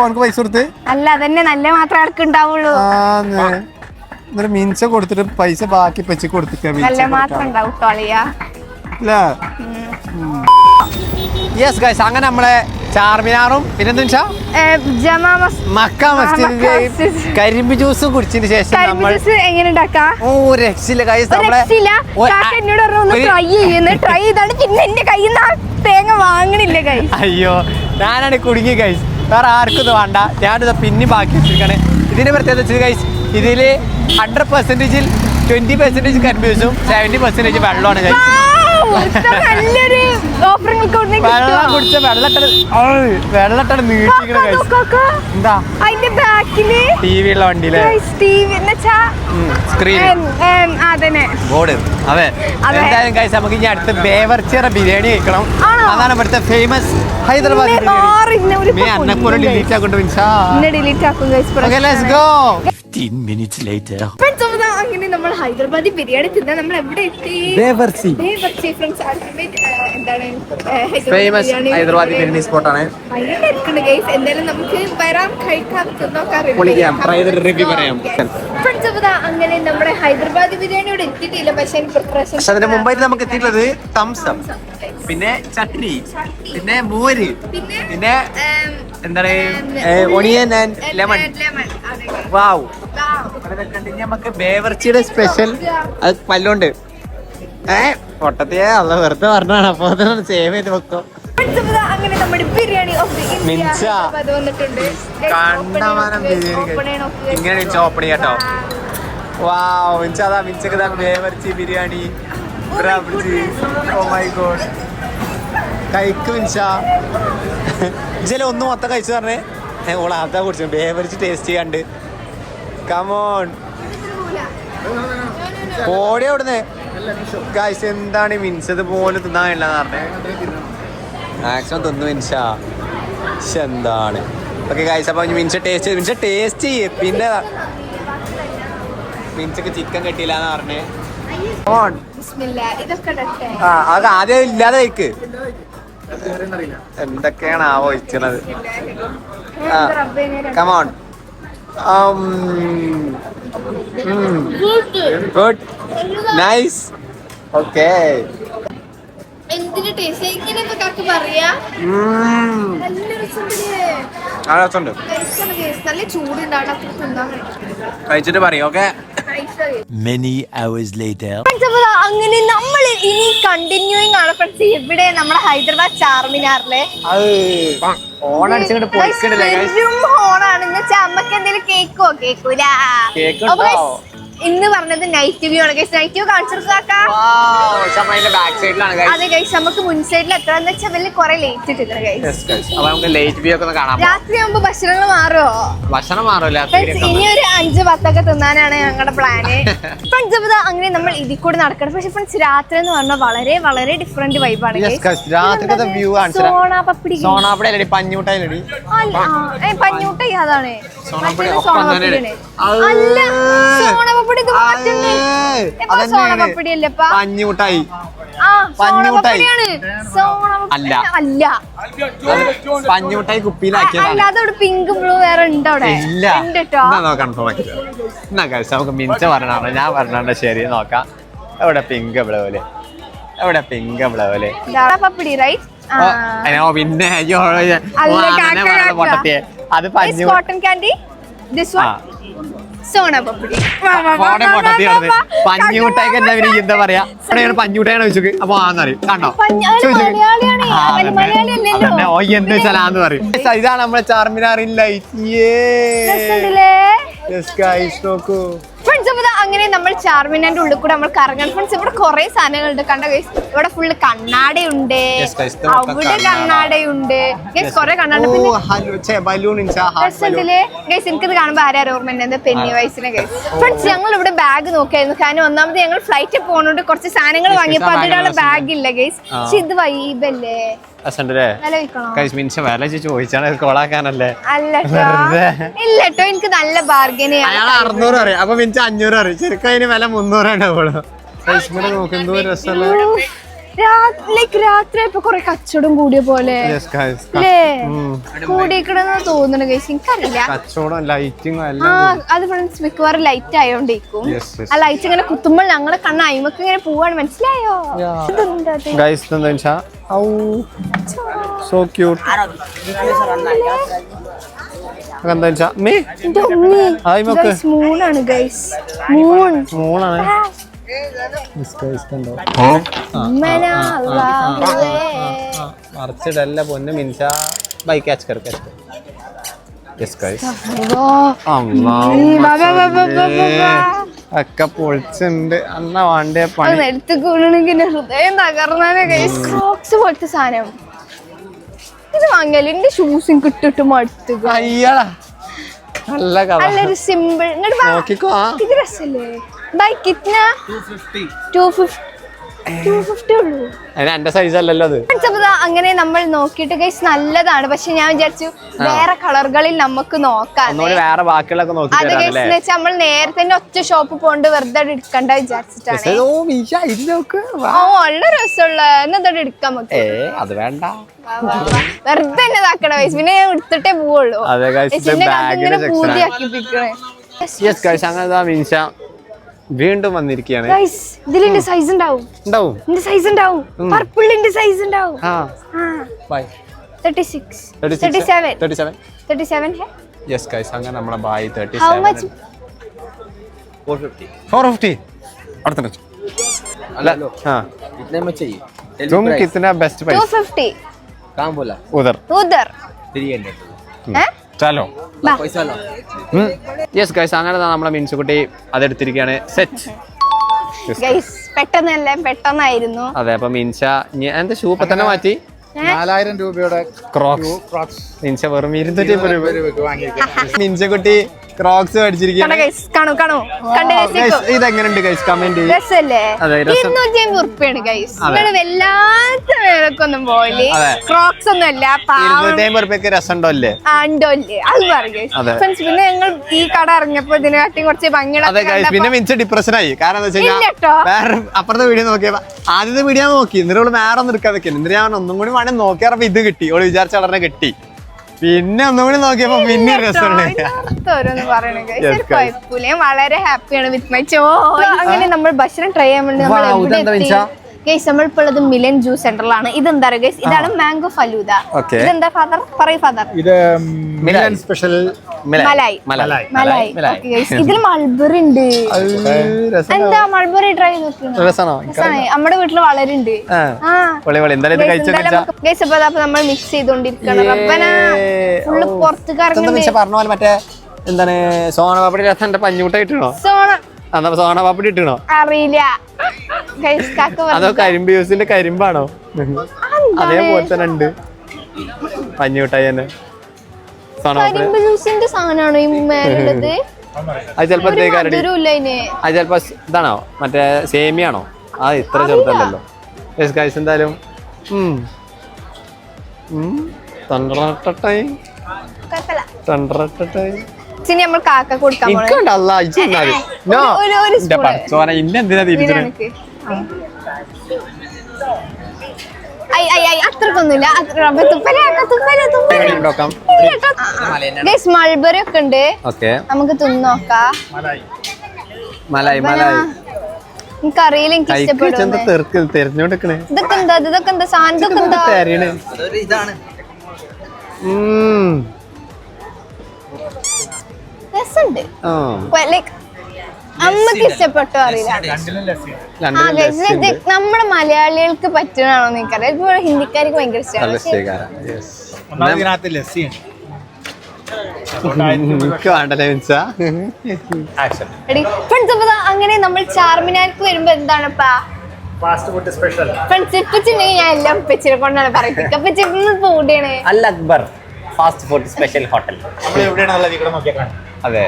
Speaker 1: അവനക്ക് പൈസ കൊടുത്ത്?
Speaker 2: അല്ല അതന്നെ നല്ല മാത്രമേ ആൾക്ക് ഉണ്ടാവുള്ളൂ.
Speaker 1: എന്നിട്ട് കൊടുത്തിട്ട് പൈസ ബാക്കി പച്ച കൊടുത്തിട്ട് യെസ് ഗൈസ് അങ്ങനെ നമ്മളെ ചാർമിനാറും പിന്നെന്താ മക്ക മസ്ജിദിന്റെയും കരിമ്പ് ജ്യൂസും കുടിച്ചതിന് ശേഷം നമ്മൾ
Speaker 2: എങ്ങനെ
Speaker 1: ഓ രക്ഷയില്ല ഗൈസ് നമ്മളെ
Speaker 2: ട്രൈ ചെയ്താണ് പിന്നെ എന്റെ കയ്യിൽ തേങ്ങ വാങ്ങണില്ല
Speaker 1: അയ്യോ ഞാനാണ് കുടുങ്ങി ഗൈസ് വേറെ ആർക്കും ഇത് വേണ്ട. ഞാനിത് പിന്നെ ബാക്കി വെച്ചിരിക്കണേ. ഇതിന് പ്രത്യേകത വെച്ചത് ഗൈസ് ഇതിൽ ഹൺഡ്രഡ് പെർസെന്റേജിൽ ട്വന്റി പെർസെന്റേജ് കൺഫ്യൂസും സെവന്റി പെർസെന്റേജ് വെള്ളമാണ് വെള്ളം? കുടിച്ച വെള്ളട്ടട് വെള്ളട്ടട് നീട്ടിക്കണ. എന്താ?
Speaker 2: അതിന്റെ ബാക്കിൽ
Speaker 1: ടി വി ഉള്ള വണ്ടിയിലെ?
Speaker 2: ടിവി എന്നുവെച്ചാ
Speaker 1: സ്ക്രീൻ ബോർഡ്. അതെ.
Speaker 2: അതെ.
Speaker 1: എന്തായാലും കഴിച്ച് നമുക്ക് ഇനി അടുത്ത് ബേവർച്ചിറ ബിരിയാണി കഴിക്കണം. അതാണ് ഇവിടുത്തെ ഫേമസ് ഹൈദരാബാദ് ഡിലീറ്റ്
Speaker 2: ആക്കും ഡിലീറ്റ് ആക്കും guys
Speaker 1: okay let's go
Speaker 5: 15 minutes later.
Speaker 2: അങ്ങനെ നമ്മൾ ഹൈദരാബാദി ബിരിയാണി തിന്നാൻ നമ്മൾ എവിടെ എത്തി? ദേവർസി ഫ്രണ്ട്സ് അൾട്ടിമേറ്റ് എന്താണ്
Speaker 1: ഫേമസ് ഹൈദരാബാദി ബിരിയാണി. സ്പോട്ടാണ്
Speaker 2: ഭയങ്കര ഇരിക്കുന്നുണ്ട് ഗൈസ് എന്തായാലും നമുക്ക് വരാം കഴിക്കാം തിന്നോക്കാം review
Speaker 1: പൊളിക്കാം.
Speaker 2: ചെയ്യാം.
Speaker 1: ട്രൈ ചെയ്ത് റിവ്യൂ പറയാം.
Speaker 2: ഫ്രണ്ട്സ് അപ്പൊ അങ്ങനെ നമ്മുടെ ഹൈദരാബാദി ബിരിയാണിയോട് എത്തിയിട്ടില്ല പക്ഷെ പ്രിപ്പറേഷൻ
Speaker 1: പക്ഷെ അതിന് മുമ്പായിട്ട് നമുക്ക് എത്തിയിട്ടുള്ളത് തംസം പിന്നെ ചട്നി. പിന്നെ മോര്.
Speaker 2: പിന്നെ
Speaker 1: പിന്നെ
Speaker 2: പറയുക
Speaker 1: ഒണിയൻ ആൻഡ് ലെമൺ. വാവ്. അതൊക്കെ. നമുക്ക് ബേവർച്ചിയുടെ സ്പെഷ്യൽ അത് പല്ലുണ്ട്. ഏ പൊട്ടത്തിയെ അല്ല വെറുതെ പറഞ്ഞാണ് അപ്പൊ അതൊന്ന് സേവ് ചെയ്ത് വെക്കോ.
Speaker 2: അങ്ങനെ നമ്മുടെ ബിരിയാണി.
Speaker 1: ഇങ്ങനെ ഓപ്പൺ ചെയ്യാട്ടോ വാവ്. മിൻസ അതാ Bawarchi biryani. Oh my god കഴിക്ക് മിൻസ ഇജല ഒന്ന് മൊത്തം കഴിച്ചു പറഞ്ഞേ? ഓളാത്താ ഓള അതാ കുടിച്ചു ബേവർച്ചി ടേസ്റ്റ് ചെയ്യാണ്ട്. കമോൺ ഓടി അവിടുന്ന് കാഴ്ച എന്താണ് മിൻസത് പോലെ തിന്നാനില്ല പറഞ്ഞേ? മാക്സിമം തിന്നു മിൻസാ. എന്താണ്? ഓക്കെ കാഴ്ച അപ്പൊ മിൻസ് ടേസ്റ്റ് മിൻസ് ടേസ്റ്റ് ചെയ്യേ. പിന്നെ മിൻസക്ക് ചിക്കൻ കിട്ടിയില്ല എന്ന് പറഞ്ഞേ. ഓൺ. ആ അത് ആദ്യം ഇല്ലാതെ കഴിക്ക്. എന്തൊക്കെയാണ് ആവോ ഇച്ചണത് ആ
Speaker 2: ഞാൻ
Speaker 1: കമോൺ ഗുഡ് നൈസ് ഓക്കെ കഴിച്ചിട്ട് പറയും ഓക്കെ
Speaker 2: കഴിച്ച് അവേഴ്സ് ലേറ്റർ അങ്ങനെ നമ്മൾ ഇനി കണ്ടിന്യൂയിങ് ആണ് ഫ്രണ്ട്സ് ഇവിടെ നമ്മുടെ ഹൈദരാബാദ് ചാർമിനാറിലെ? ഹോണാണ് എന്ന് വെച്ചാൽ അമ്മയ്ക്ക് എന്തെങ്കിലും കേക്കോ കേക്കൂല ഇന്ന് പറഞ്ഞത് നൈറ്റ് വ്യൂ ആണ്. ഗൈസ് നൈറ്റ് വ്യൂ കാണിച്ചു കൊടുക്കാ
Speaker 1: Wow, ബാക്ക് സൈഡിലാണ് guys.
Speaker 2: അതെ ഗൈസ് നമുക്ക് മുൻ സൈഡിൽ വെച്ചാൽ വലിയ കുറെ ലേറ്റ് ഇട്ടിട്ടുണ്ട് ഗൈസ് രാത്രി ആകുമ്പോ ഭക്ഷണങ്ങൾ മാറുമോ
Speaker 1: ഭക്ഷണം മാറില്ല
Speaker 2: ഇനി ഒരു അഞ്ച് പത്തൊക്കെ തിന്നാനാണ് ഞങ്ങളുടെ പ്ലാന് ഫ്രണ്ട്സ് അപ്പൊ അങ്ങനെ നമ്മൾ ഇതിൽ കൂടെ നടക്കണം. പക്ഷെ ഫ്രണ്ട്സ് രാത്രി എന്ന് പറഞ്ഞാൽ വളരെ വളരെ ഡിഫറെന്റ് വൈബാണ്.
Speaker 1: രാത്രിക്കത്തെ
Speaker 2: വ്യൂ ആണ്
Speaker 1: സോണാപ്പടി അല്ലടി പഞ്ഞൂട്ടായില്ലടി
Speaker 2: അല്ല, ആ, ഏ, പഞ്ഞൂട്ട അതാണ്.
Speaker 1: സോണാപ്പടി
Speaker 2: സോണപപ്പടി ഇത് മാറ്റുണ്ട്
Speaker 1: ഏയ്,
Speaker 2: ഇപ്പൊ?
Speaker 1: അതന്നെയാണ്.
Speaker 2: സോണപപ്പടി അല്ലപ്പാ
Speaker 1: പഞ്ഞൂട്ടായി പഞ്ഞൂട്ടായി. അല്ല.
Speaker 2: അല്ല.
Speaker 1: പഞ്ഞൂട്ടായി കുപ്പിയിലാക്കിയതാണ്.
Speaker 2: അല്ലാതെ അവിടെ പിങ്ക് ബ്ലൂ വേറെ ഉണ്ട് അവിടെ.
Speaker 1: ഇല്ല.
Speaker 2: ഉണ്ട് കേട്ടോ
Speaker 1: എന്നാ നോക്കാം എന്നാ കഴിച്ച നമുക്ക് മിഞ്ച പറഞ്ഞാണ്. ഞാൻ പറഞ്ഞാണ്ട് ശരി നോക്കാം. എവിടെ പിങ്ക് ബ്ലൂൽ എവിടെ പിങ്ക് ബ്ലൂൽ
Speaker 2: പപ്പടി റൈറ്റ്
Speaker 1: പിന്നെ. പൊട്ടത്തിയെ. അത് പഞ്ഞു
Speaker 2: cotton candy
Speaker 1: this
Speaker 2: one soan papdi
Speaker 1: ഫോണെ പൊട്ടത്തി പഞ്ഞൂട്ടായിക്ക് എന്താ പിന്നെ എന്താ പറയാ? അപ്പൊ ആന്നറിയും കണ്ടോ. ഓ എന്ത് പറയും. ഇതാണ് നമ്മളെ ചാർമിനാറിൻ ലൈറ്റ്. നോക്കൂ.
Speaker 2: ഫ്രണ്ട്സ് അപ്പൊ ദാ അങ്ങനെ നമ്മൾ ചാർമിനാന്റെ ഉള്ളിൽ കൂടെ നമ്മൾ കറങ്ങണം ഫ്രണ്ട്സ് ഇവിടെ കുറെ സാധനങ്ങളുണ്ട്. കണ്ട ഗൈസ് ഇവിടെ ഫുള്ള് കണ്ണാടയുണ്ട്. അവിടെ
Speaker 1: കണ്ണാട.
Speaker 2: കണ്ണാടയുണ്ട്. ഗൈസ് കണ്ണാടി.
Speaker 1: കണ്ണാട
Speaker 2: രസത്തിൽ ഗൈസ് എനിക്കിത് കാണുമ്പോ ആരാ ഓർമ്മ പെന്നി വയസ്സിനെ ഗൈസ് ഫ്രണ്ട്സ് ഞങ്ങൾ ഇവിടെ ബാഗ് നോക്കിയായിരുന്നു. കാരണം ഒന്നാമത് ഞങ്ങൾ ഫ്ലൈറ്റിൽ പോകുന്നോണ്ട് കുറച്ച് സാധനങ്ങൾ
Speaker 1: വാങ്ങിയപ്പോൾ
Speaker 2: അതിനുള്ള ബാഗ് ഇല്ല ഗൈസ് പക്ഷെ ഇത് വൈബല്ലേ വില
Speaker 1: ചോദിച്ചാണ് കോളാക്കാനല്ലേ.
Speaker 2: ഇല്ലട്ടോ എനിക്ക് നല്ല ബാർഗൻ
Speaker 1: അയാൾ അറുന്നൂറ് അറിയാം അപ്പൊ മിനിച്ച് അഞ്ഞൂറ് അറിയാം ശരിക്കും അതിന് വില മുന്നൂറാണ് അവൾ. നോക്ക് എന്തോ രസമല്ല
Speaker 2: ലൈക്ക് രാത്രി ഇപ്പൊ കൊറേ കച്ചവടം കൂടിയ പോലെ.
Speaker 1: കൂടിയേക്കണെന്ന്.
Speaker 2: കൂടിക്കണെന്ന് തോന്നുന്നു ഗൈസ് എനിക്കറിയില്ല. ആ അത് ഫ്രണ്ട്സ് മിക്കവാറും ലൈറ്റ് ആയോണ്ടിരിക്കും. ആ ലൈറ്റ് ഇങ്ങനെ കുത്തുമ്പോൾ ഞങ്ങളെ കണ്ണ് അയിമക്ക് ഇങ്ങനെ പോവാണ്. മനസ്സിലായോ?
Speaker 1: സോ ക്യൂട്ട്
Speaker 2: മൂണാണ് ഗൈസ് മൂൺ
Speaker 1: കണ്ടോ മറിച്ചിടല്ല പൊന്ന് മിൻസ ബൈക്ക് ക്യാച്ച് കർ ക്യാച്ച് യെസ് ഗൈസ് ഒക്കെ പൊളിച്ചുണ്ട് അന്ന വേണ്ടേ പണി
Speaker 2: എടുത്ത് കൂടണെങ്കിൽ ഹൃദയം തകർന്നാണ് ഗൈസ് ക്രോക്സ് പോലത്തെ സാധനം ഇത് വാങ്ങിയാലും എന്റെ ഷൂസും കിട്ടിട്ട് മടുത്തു
Speaker 1: അയ്യടാ നല്ല കഥ
Speaker 2: നല്ലൊരു സിമ്പിൾ ഇങ്ങോട്ട്
Speaker 1: നോക്കിക്കോ
Speaker 2: ഇത് രസല്ലേ ബൈ കിറ്റ്ന ടു ഫിഫ്റ്റി ടു ഫിഫ്റ്റി ഉള്ളൂ.
Speaker 1: അതിന് എന്റെ സൈസ് അല്ലല്ലോ അത്.
Speaker 2: അങ്ങനെ നമ്മൾ നോക്കിട്ട് ഗൈസ് നല്ലതാണ്. പക്ഷെ ഞാൻ വിചാരിച്ചു വേറെ കളറുകളിൽ നമുക്ക് നോക്കാം.
Speaker 1: വേറെ
Speaker 2: അത് ഗൈസ് എന്ന് വെച്ചാൽ നമ്മൾ നേരത്തെ തന്നെ ഒറ്റ ഷോപ്പ് പോണ്ട് വെറുതെ എടുക്കണ്ട വിചാരിച്ചിട്ടാണ്.
Speaker 1: ഓ
Speaker 2: രസമുള്ള എന്നതോടെ എടുക്കാൻ നമുക്ക്.
Speaker 1: അത് വേണ്ട.
Speaker 2: വാ, വാ, വാ. വെറുതെ തന്നെ ഇതാക്കണ വയസ്സ് പിന്നെ ഞാൻ എടുത്തിട്ടേ പോവുള്ളൂ. പൂതിയാക്കിപ്പിക്കണേ
Speaker 1: അങ്ങനെ വീണ്ടും വന്നിരിക്കുകയാണ്
Speaker 2: ഗൈസ് ഇതിലിന്റെ സൈസ് ഉണ്ടാവും
Speaker 1: ഉണ്ടാവും
Speaker 2: ഇതിന്റെ സൈസ് ഉണ്ടാവും പർപ്പിളിന്റെ സൈസ് ഉണ്ടാവും
Speaker 1: ആ by
Speaker 2: thirty six thirty seven
Speaker 1: thirty seven
Speaker 2: thirty seven
Speaker 1: yes guys അങ്ങനെ നമ്മുടെ bye thirty
Speaker 2: how
Speaker 1: seven
Speaker 2: much
Speaker 1: four fifty അടുത്ത അല്ല हाँ
Speaker 4: कितने में चाहिए
Speaker 1: तुम कितना बेस्ट
Speaker 2: ടു
Speaker 1: प्राइस
Speaker 2: ഫിഫ്റ്റി
Speaker 4: काम बोला
Speaker 1: उधर
Speaker 2: ഉദർ
Speaker 4: थ्री हंड्रेड ചാലോ?
Speaker 1: യെസ് ഗൈസ് അങ്ങനെ നമ്മളെ മിൻസുകുട്ടി അതെടുത്തിരിക്കുകയാണ്. സെറ്റ്
Speaker 2: പെട്ടെന്നല്ലേ? പെട്ടെന്നായിരുന്നു.
Speaker 1: അതെ അപ്പൊ മിൻസ എന്റെ ഷൂ തന്നെ മാറ്റി?
Speaker 3: നാലായിരം രൂപയുടെ
Speaker 1: ക്രോക്സ്
Speaker 3: ക്രോക്സ്
Speaker 1: വെറും ഇരുന്നൂറ്റി മിൻസക്കുട്ടി ക്രോക്സ് Guys, ഇതെങ്ങനെയുണ്ട് ഗൈസ് കമന്റ്
Speaker 2: വല്ലാത്ത ക്രോക്സ് ഒന്നും അല്ല
Speaker 1: രസമുണ്ടോ
Speaker 2: അത് പറയും പിന്നെ ഞങ്ങൾ ഈ കട ഇറങ്ങിയപ്പോ ഇതിനെക്കാട്ടി കുറച്ച്
Speaker 1: പിന്നെ ഡിപ്രഷൻ ആയി. കാരണം എന്താ വേറെ അപ്പുറത്തെ വീഡിയോ നോക്കിയപ്പോ ആദ്യത്തെ വീഡിയോ നോക്കി. എന്നിട്ട് വേറെ ഒന്നും എന്നിട്ട് ഞാൻ ഒന്നും കൂടി വേണേ നോക്കിയപ്പോ ഇത് കിട്ടി. ഓൾ വിചാരിച്ച ഉടനെ കിട്ടി. പിന്നെ ഒന്നും കൂടി നോക്കിയപ്പോ പിന്നെ രസമുണ്ട്.
Speaker 2: വളരെ ഹാപ്പിയാണ് വിത്ത് മൈ ചോ അങ്ങനെ നമ്മൾ ഭക്ഷണം ട്രൈ ചെയ്യാൻ വേണ്ടി ഗൈസ് നമ്മളിപ്പോഴത് മിലൻ ജ്യൂസ് സെന്ററിലാണ് ഇതെന്താ പറയുക ഗൈസ് ഇതാണ് മാംഗോ ഫലൂദ ഇതെന്താ ഫാദർ പറയൂ ഫാദർ
Speaker 3: ഇത് മിലൻ സ്പെഷ്യൽ
Speaker 2: മലായി.
Speaker 1: മലായി.
Speaker 2: ഇതിൽ മൾബറി ഉണ്ട്. എന്താ മൾബറി ട്രൈ നമ്മുടെ വീട്ടിൽ വളരെ ഉണ്ട്.
Speaker 1: ആ.
Speaker 2: ആ.
Speaker 1: പൊളി പൊളി എന്തായാലും ഇത് കഴിച്ചു
Speaker 2: ഗൈസ് അപ്പൊ നമ്മൾ മിക്സ് ചെയ്തോണ്ടിരിക്കണം. റബ്ബന. ഫുള്ള് പുറത്തേക്ക് ഇറങ്ങി
Speaker 1: പറഞ്ഞ പോലെ മറ്റേ എന്താണ് സോന പാപ്പടി രസം എന്റെ പഞ്ഞുമുട്ട കിട്ടണോ?
Speaker 2: സോണ
Speaker 1: പാപ്പടി ഇട്ടണോ?
Speaker 2: അറിയില്ല.
Speaker 1: അതോ കരിമ്പ് യൂസിന്റെ കരിമ്പാണോ? അതേപോലെ തന്നെ ഉണ്ട് പഞ്ഞുമിഠായി തന്നെ. സോന പാപ്പടി.
Speaker 2: കരിമ്പ് ജ്യൂസിന്റെ സാധനമാണോ ഈ മേലുള്ളത്
Speaker 1: അത് ചിലപ്പോ
Speaker 2: ഒരു
Speaker 1: എന്തേക്കാരടി
Speaker 2: മധുരം
Speaker 1: അത് ചിലപ്പോ ഇതാണോ? മറ്റേ സേമിയാണോ? ആ ഇത്ര ചെറുതല്ലല്ലോ. യെസ് ഗൈസ് എന്തായാലും. തണ്ടറട്ടട്ടായി, തണ്ടറട്ടട്ടായി.
Speaker 2: ഇനി നമ്മൾ കാക്ക കൊടുക്കാൻ അത്രക്കൊന്നുമില്ല. മൾബറി ഒക്കെ ഉണ്ട്. നമുക്ക് തിന്നോക്കാം. എനിക്കറിയില്ല എനിക്ക് ഇതൊക്കെ എന്താ ഇതൊക്കെ എന്താ സാധനം? ഇതൊക്കെ എന്താ. രസമുണ്ട്. ലൈക്ക് അമ്മയ്ക്ക് ഇഷ്ടപ്പെട്ടോ അറിയില്ല. ഇത് നമ്മുടെ മലയാളികൾക്ക് പറ്റണാണോ എനിക്കറിയാം ഇപ്പൊ ഹിന്ദിക്കാർക്ക് ഭയങ്കര ഇഷ്ടമാണ്. അപ്പൊ അങ്ങനെ നമ്മൾ ചാർമിനാർക്ക് വരുമ്പോ എന്താണ്
Speaker 3: ഫാസ്റ്റ് ഫുഡ് സ്പെഷ്യൽ
Speaker 2: ഫ്രണ്ട്സ് ഇപ്പിച്ചിട്ടുണ്ടെങ്കിൽ ഞാൻ എല്ലാം ഇപ്പച്ചിനെ കൊണ്ടാണ്
Speaker 4: Al Akbar fast food special hotel.
Speaker 3: നമ്മൾ എവിടെയാണ് ഇവിടെ നോക്കിയാൽ
Speaker 1: അതെ.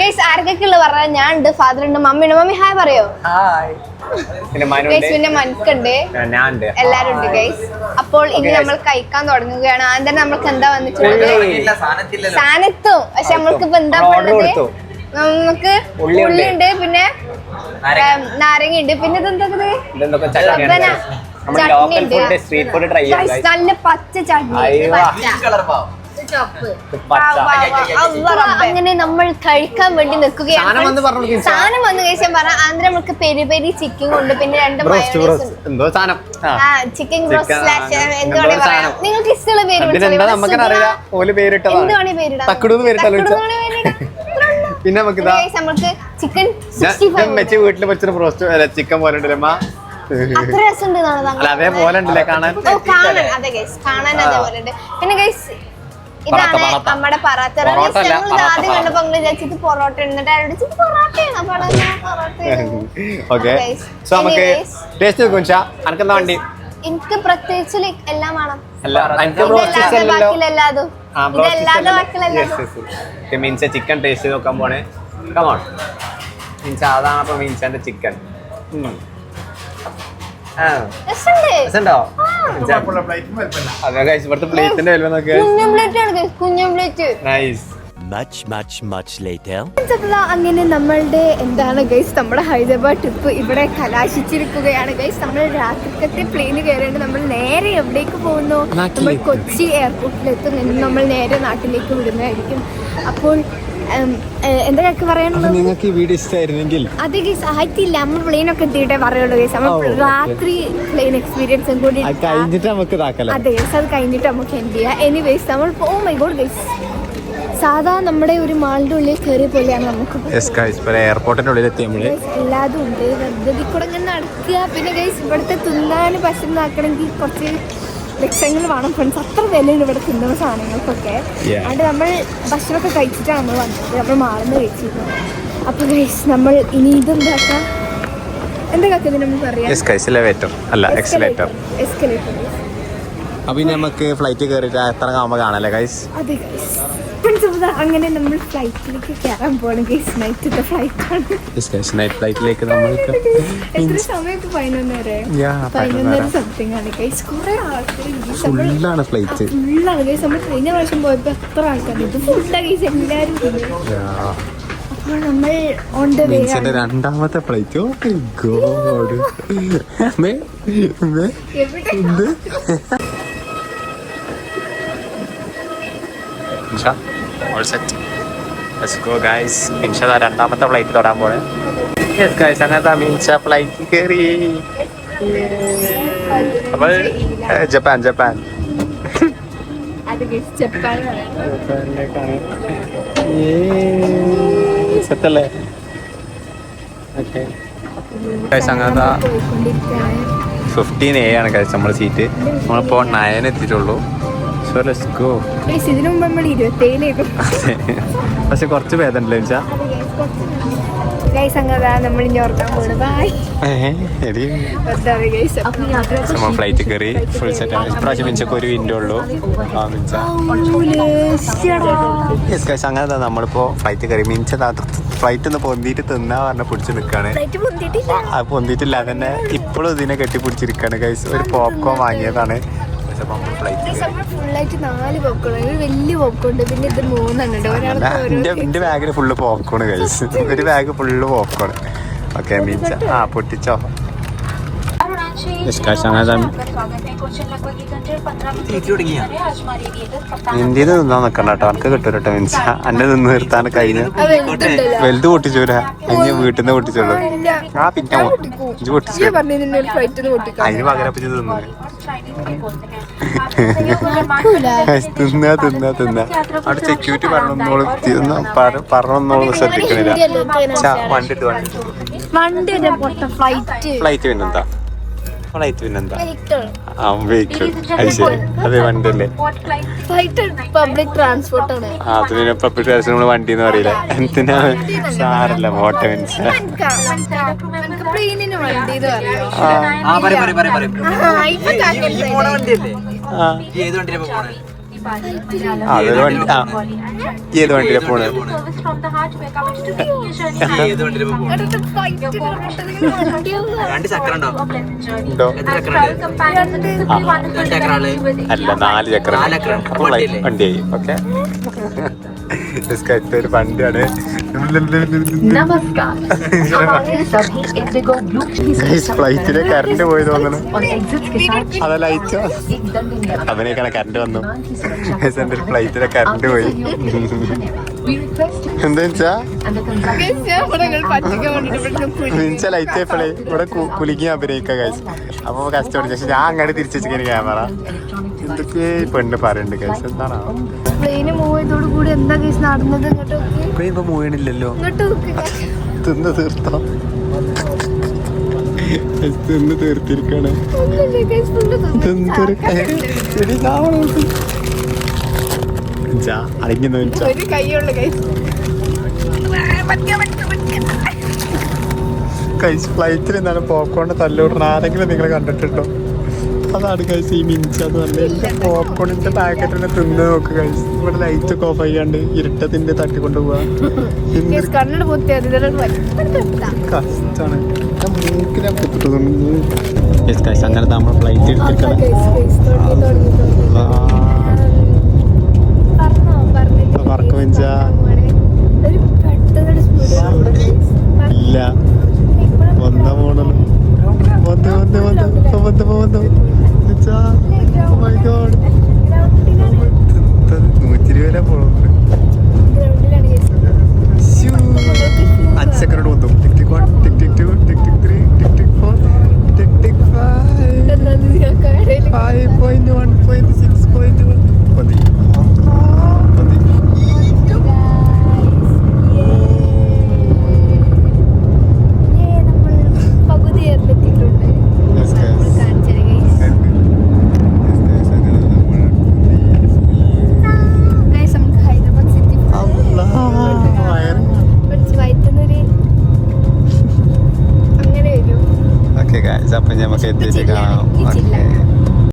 Speaker 2: ഗൈസ് ആർക്കൊക്കെ ഉള്ള പറഞ്ഞാൽ ഞാൻ ഉണ്ട് ഫാദർ ഉണ്ട് മമ്മി ഉണ്ട് മമ്മി ഹായ്. പറയോ
Speaker 1: പിന്നെ
Speaker 2: മനുക്കുണ്ട്.
Speaker 1: ഞാൻ ഉണ്ട്
Speaker 2: എല്ലാരും ഉണ്ട് ഗൈസ്. അപ്പോൾ ഇനി നമ്മൾ കഴിക്കാൻ തുടങ്ങുകയാണ്. ആദ്യം തന്നെ നമ്മൾക്ക് എന്താ വന്നിട്ടുള്ളത്? സാധനത്തും. പക്ഷെ നമ്മൾക്ക് ഇപ്പൊ എന്താ
Speaker 1: Order
Speaker 2: നമുക്ക്
Speaker 1: ഉള്ളി ഉണ്ട്.
Speaker 2: പിന്നെ നാരങ്ങ. ഉണ്ട് പിന്നെ ഇതെന്താ ചട്നി ഉണ്ട്. നല്ല പച്ച ചട്നി. പച്ച. അങ്ങനെ നമ്മൾ കഴിക്കാൻ വേണ്ടി നിൽക്കുകയാണ്.
Speaker 1: സാധനം വന്നു പറഞ്ഞു കൊടുക്ക്.
Speaker 2: വന്ന് കഴിച്ചാൽ പറഞ്ഞ അന്നേരം നമുക്ക് പെരി പെരി ചിക്കൻ കൊണ്ട് പിന്നെ രണ്ട് ചിക്കൻ ബ്രോസ്റ്റ്
Speaker 1: Chicken,
Speaker 2: സ്ലാഷ്
Speaker 1: ആ,
Speaker 2: എന്ത് വേണേ പറയാം. നിങ്ങൾക്ക് ഇഷ്ടമുള്ള പേര് പേരിടാം.
Speaker 1: പിന്നെ നമുക്ക്
Speaker 2: നമുക്ക് ചിക്കൻ
Speaker 1: വീട്ടിൽ വെച്ചൊരു ബ്രോസ്റ്റ് ചിക്കൻ പോലെ ഉണ്ടല്ലേ അമ്മ അതേപോലെ ഉണ്ടല്ലേ കാണാൻ
Speaker 2: ഓ കാണാൻ? അതെ ഗൈസ് കാണാൻ അതേപോലെ ഉണ്ട്. പിന്നെ ഗൈസ് ഇതാണ്. നമ്മുടെ പറാത്ത ആദ്യം കണ്ടപ്പോ നിങ്ങൾ വിചാരിച്ചത് പൊറോട്ട എന്നിട്ട് അയാളോട് പൊറോട്ടയാണ്.
Speaker 1: ഓക്കെ സോ നമുക്ക്. ടേസ്റ്റ് നോക്കും അനക്കെന്താ വണ്ടി?
Speaker 2: എനിക്ക് പ്രത്യേകിച്ച് like എല്ലാം വേണം.
Speaker 1: മീൻസ ചിക്കൻ ടേസ്റ്റ് നോക്കാൻ പോണേ. കമോൺ മീൻസ് അതാണ് അപ്പൊ മീൻസാന്റെ ചിക്കൻ.
Speaker 2: രസമുണ്ട്.
Speaker 1: ഇവിടുത്തെ പ്ലേറ്റിന്റെ വില nice
Speaker 5: much much, much later.
Speaker 2: അങ്ങനെ നമ്മളുടെ എന്താണ് ഗൈസ് നമ്മുടെ ഹൈദരാബാദ് ട്രിപ്പ് ഇവിടെ കലാശിച്ചിരിക്കുകയാണ്. ഗൈസ് നമ്മൾ രാത്രിക്കത്തെ പ്ലെയിന് കയറിയിട്ട് നമ്മൾ നേരെ എവിടേക്ക് പോകുന്നു? നമ്മൾ കൊച്ചി എയർപോർട്ടിലെത്തും എത്തുന്നു നമ്മൾ നേരെ നാട്ടിലേക്ക് വിടുന്നതായിരിക്കും. അപ്പോൾ എന്താ ഞങ്ങൾക്ക് പറയാനുള്ളത്?
Speaker 1: നിങ്ങൾക്ക് ഈ വീഡിയോ ഇഷ്ടമായിരുന്നെങ്കിൽ
Speaker 2: അത് ഗീസ് ആയിട്ടില്ല. നമ്മൾ പ്ലെയിനൊക്കെ എത്തിയിട്ടേ പറയുള്ളൂ ഗീസ് നമ്മൾ രാത്രി പ്ലെയിൻ എക്സ്പീരിയൻസും കൂടി
Speaker 1: കഴിഞ്ഞിട്ട് നമുക്ക്
Speaker 2: അതെ ഗീസ് അത് കഴിഞ്ഞിട്ട് നമുക്ക് എന്ത് ചെയ്യാം. എനിവേസ് നമ്മൾ ഓ മൈ ഗോഡ് ഗീസ് സാധാ നമ്മുടെ ഒരു മാളിന്റെ ഉള്ളിൽ കയറിയ പോലെയാണ് നമുക്ക്
Speaker 1: എയർപോർട്ടിന്റെ ഉള്ളിൽ എത്തി
Speaker 2: നമ്മൾ എല്ലാതും ഉണ്ട്. വെറുതെ കൂടെ ഇങ്ങനെ നടക്കുക. പിന്നെ ഗൈസ് ഇവിടുത്തെ തുന്നാൻ പശുന്നാക്കണമെങ്കിൽ കുറച്ച് ലക്ഷങ്ങൾ വേണം ഫ്രണ്ട്സ് അത്ര വിലയുണ്ട് ഇവിടെ തിന്നുന്ന സാധനങ്ങൾക്കൊക്കെ. അതുകൊണ്ട് നമ്മൾ ഭക്ഷണമൊക്കെ കഴിച്ചിട്ടാണ് നമ്മൾ വന്നത്. നമ്മൾ മാറുന്ന കഴിച്ചിരുന്നത് അപ്പോൾ ഗൈസ് നമ്മൾ ഇനി ഇതെന്താക്കാം
Speaker 1: അപ്പൊ ഇനി നമുക്ക് ഫ്ലൈറ്റ് കയറിയിട്ട് എത്ര ആകുമ്പോൾ കാണാല്ലേ ഗൈസ്
Speaker 2: അതെ ഗൈസ് അങ്ങനെ നമ്മൾ ഫ്ലൈറ്റിലേക്ക് കയറാൻ പോകണം ഗൈസ് നൈറ്റത്തെ ഫ്ലൈറ്റാണ്
Speaker 1: യെസ് നൈറ്റ് ഫ്ലൈറ്റിലേക്ക് നമ്മൾക്ക്
Speaker 2: എത്ര സമയത്ത് പതിനൊന്ന് വരെ
Speaker 1: Yeah,
Speaker 2: പതിനൊന്നര. സംതിങ് ആണ് ഗൈസ് കുറെ ആൾക്കാർ
Speaker 1: ഫുള്ളാണ് ഫ്ലൈറ്റ്
Speaker 2: ഫുള്ളാണ് ഗൈസ് നമ്മൾ കഴിഞ്ഞ പ്രാവശ്യം പോയപ്പോൾ എത്ര ആൾക്കാർ ഇത് ഫുള്ളാ ഗൈസ് എല്ലാരും അപ്പോൾ നമ്മൾ on the
Speaker 1: all set let's go guys
Speaker 2: എവിടെ
Speaker 1: രണ്ടാമത്തെ ഫ്ലൈറ്റ് തൊടാൻ പോണേ. അങ്ങനത്തെ മീൻഷ ഫ്ലൈറ്റ് കയറി അപ്പോൾ ജപ്പാൻ ജപ്പാൻ.
Speaker 2: ഗൈസ്
Speaker 1: സെറ്റല്ലേ? ഓക്കെ അങ്ങനത്തെ
Speaker 2: പോയിക്കൊണ്ടിരിക്കുകയാണ്.
Speaker 1: ഫിഫ്റ്റീൻ എ ആണ് കഴിച്ചത് നമ്മുടെ സീറ്റ് നമ്മളിപ്പോൾ നയൻ എത്തിയിട്ടുള്ളൂ. സോ ലെറ്റ്സ് ഗോ
Speaker 2: ഗൈസ് ഇതിനു മുമ്പ് നമ്മൾ ഇരുപത്തേഴിലേക്കും.
Speaker 1: പക്ഷെ കുറച്ച് വേദനല്ലേ വെച്ചാ
Speaker 2: ഗൈസ് അങ്ങനെ നമ്മൾ ഇനി ഉറക്കാൻ പോണ്. ബൈ എന്താണ് ഗൈസ്
Speaker 1: നമ്മൾ ഫ്ലൈറ്റ് കയറി ഫുൾ സെറ്റ് ഇപ്രാവശ്യം മിഞ്ചൊക്കെ ഒരു വിൻഡോ ഉള്ളൂ. അങ്ങനെ നമ്മളിപ്പോൾ ഫ്ലൈറ്റ് കയറി. മിഞ്ച ഫ്ലൈറ്റ് ഒന്ന് പൊന്തിയിട്ട് തിന്നാ പറഞ്ഞ പിടിച്ച് നിൽക്കാണ്
Speaker 2: ഫ്ലൈറ്റ് പൊന്തിട്ടില്ല
Speaker 1: അത് പൊന്തിയിട്ടില്ല അതന്നെ ഇപ്പോഴും ഇതിനെ കെട്ടിപ്പിടിച്ചിരിക്കാണ് ഗൈസ് ഒരു പോപ്കോൺ വാങ്ങിയതാണ്. പക്ഷെ ഫ്ലൈറ്റ്
Speaker 2: ഫുള്ളായിട്ട് നാല് പോപ്കോൺ ഒരു വലിയ പോപ്കോൺ ഉണ്ട്. പിന്നെ ഇത് മൂന്നെണ്ണം ഉണ്ട്
Speaker 1: എന്റെ
Speaker 2: ഓരോ
Speaker 1: ബാഗിൽ ഫുള്ള് പോപ്കോൺ കഴിച്ചു ഒരു bag full popcorn okay means ആ പൊട്ടിച്ചോ. ഇന്ത്യയിൽ നിന്നാ നിക്കണ്ട കേട്ടോ. എനിക്ക് കിട്ടും കേട്ടോ മീൻസ് എന്നെ നിന്ന് നിർത്താൻ കഴിഞ്ഞ. വലുത് പൊട്ടിച്ചൂരാ ഇനി വീട്ടിൽ നിന്ന് പൊട്ടിച്ചോളൂ. ആ പിന്നെ പൊട്ടിച്ചു. അതിന് പകരം ഇപ്പൊ തിന്നു. തിന്നാ തിന്നാ തിന്നാ. അവിടെ സെക്യൂരിറ്റി പറഞ്ഞോളൂ പറഞ്ഞോളൂ ശ്രദ്ധിക്കണില്ല. ച്ചാ, വണ്ടി
Speaker 2: ഫ്ലൈറ്റ്
Speaker 1: പിന്നെന്താ? ഫ്ലൈറ്റ് പിന്നെന്താ?
Speaker 2: വെഹിക്കിൾ
Speaker 1: ആ വെഹിക്കിൾ അത് ശരി. അതെ വണ്ടിയല്ലേ?
Speaker 2: ഫ്ലൈറ്റ് പബ്ലിക് ട്രാൻസ്പോർട്ട് ആണ്.
Speaker 1: ആ അത് പിന്നെ പബ്ലിക് ട്രാൻസ്പോർട്ട് വണ്ടി എന്ന് പറയില്ല? എന്തിനാ? സാറല്ല ഓട്ടോ മീൻസ്
Speaker 2: പ്ലെയിനിന് വണ്ടി എന്ന് പറയോ?
Speaker 1: ആ.
Speaker 2: ആ, ഇപ്പൊ കാക്കല്ലേ.
Speaker 1: ആ. ആ, ഏത് വണ്ടി ആ. ഏത് വണ്ടിയിലെ പോണത്? അല്ല നാല് ചക്രം. വണ്ടിയായി ഓക്കെ. ഫ്ലൈറ്റിലെ കറണ്ട് പോയി തോന്നുന്നു. അതല്ല ലൈറ്റോ അവനേക്കാണ് കറണ്ട് വന്നു. എന്റെ ഫ്ലൈറ്റിലെ കറണ്ട് പോയി. എന്താ
Speaker 2: ഇവിടെ
Speaker 1: ലൈറ്റ് കുലുങ്ങി. അഭിനയിക്കുക കഴിച്ചു അപ്പൊ കസ്റ്റമർ ചേച്ചി ഞാൻ അങ്ങോട്ട് തിരിച്ചു വെച്ചിരിക്കുന്ന ക്യാമറ എന്തൊക്കെ പെണ്ണ് പറയുന്നുണ്ട് കഴിച്ചു എന്താണോ
Speaker 2: പ്ലെയിന് മൂവ് ചെയ്തോട് കൂടി എന്താ കേസ് നടന്നത്? ഇങ്ങോട്ട് നോക്ക്.
Speaker 1: ഇപ്പൊ
Speaker 2: നോക്ക്.
Speaker 1: തിന്ന് തീർത്തോ. തിന്ന് തീർത്തിരിക്കാണ്.
Speaker 2: തിന്ന് കൈസ്
Speaker 1: കഴിച്ച് ഫ്ലൈറ്റിൽ എന്താണ് പോപ്കോണിന് തല്ലുവിടണ? ആരെങ്കിലും നിങ്ങൾ കണ്ടിട്ടുണ്ടോ? അതാണ് കഴിച്ച് ഈ മിഞ്ച് എന്ന് പറഞ്ഞാൽ പോപ്കോണിന്റെ പാക്കറ്റിനെ തിന്ന് നോക്ക് കഴിച്ച് ഇവിടെ ലൈറ്റ് ഒക്കെ ഓഫ് ചെയ്യാണ്ട് ഇരുട്ടത്തിന്റെ തട്ടിക്കൊണ്ട് പോവാ കഷ്ടാണ്. അങ്ങനെ നമ്മൾ ഫ്ലൈറ്റ് എടുത്തിരിക്കണം പറക്ക്